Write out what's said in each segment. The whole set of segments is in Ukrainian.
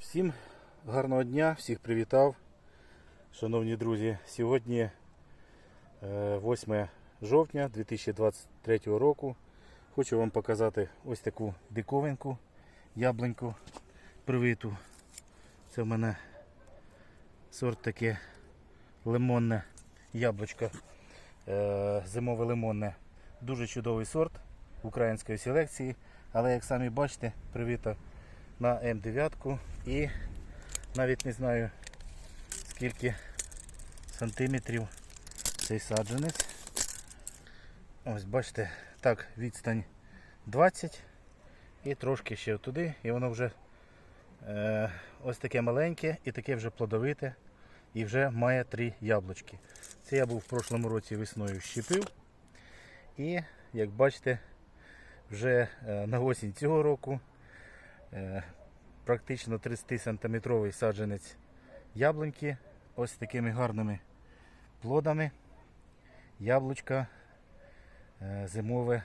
Всім гарного дня, всіх привітав, шановні друзі. Сьогодні е, 8 жовтня 2023 року. Хочу вам показати ось таку диковинку, яблуньку привиту. Це в мене сорт таке лимонне яблучко, е, зимове лимонне. Дуже чудовий сорт української селекції, але як самі бачите, привита на М9 і навіть не знаю скільки сантиметрів цей саджанець. Ось бачите, так, відстань 20 і трошки ще туди, і воно вже е, ось таке маленьке і таке вже плодовите, і вже має три яблучки. Це я був в прошлому році весною щепив. І як бачите, вже е, на осінь цього року е, практично 30 сантиметровий саджанець яблуньки ось такими гарними плодами. Яблучка е, зимове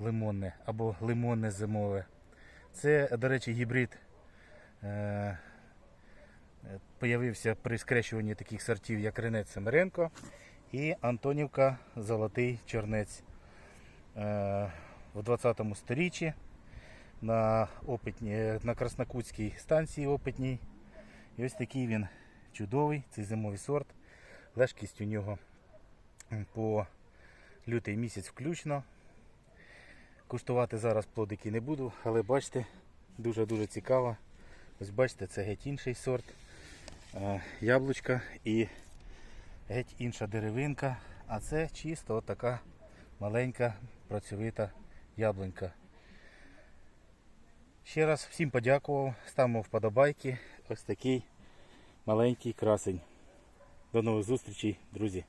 лимонне або лимонне зимове. Це, до речі, гібрид е, появився при скрещуванні таких сортів, як Ренець Семеренко і Антонівка Золотий Чернець. Е, в 20 сторіччі на, опитні, на Краснокутській станції опитній. І ось такий він чудовий, цей зимовий сорт. Лежкість у нього по лютий місяць включно. Куштувати зараз плодики не буду, але бачите, дуже-дуже цікаво. Ось бачите, це геть інший сорт е, яблучка і геть інша деревинка. А це чисто така маленька працьовита яблунька. Ще раз всім подякував, ставимо вподобайки. Ось такий маленький красень. До нових зустрічей, друзі!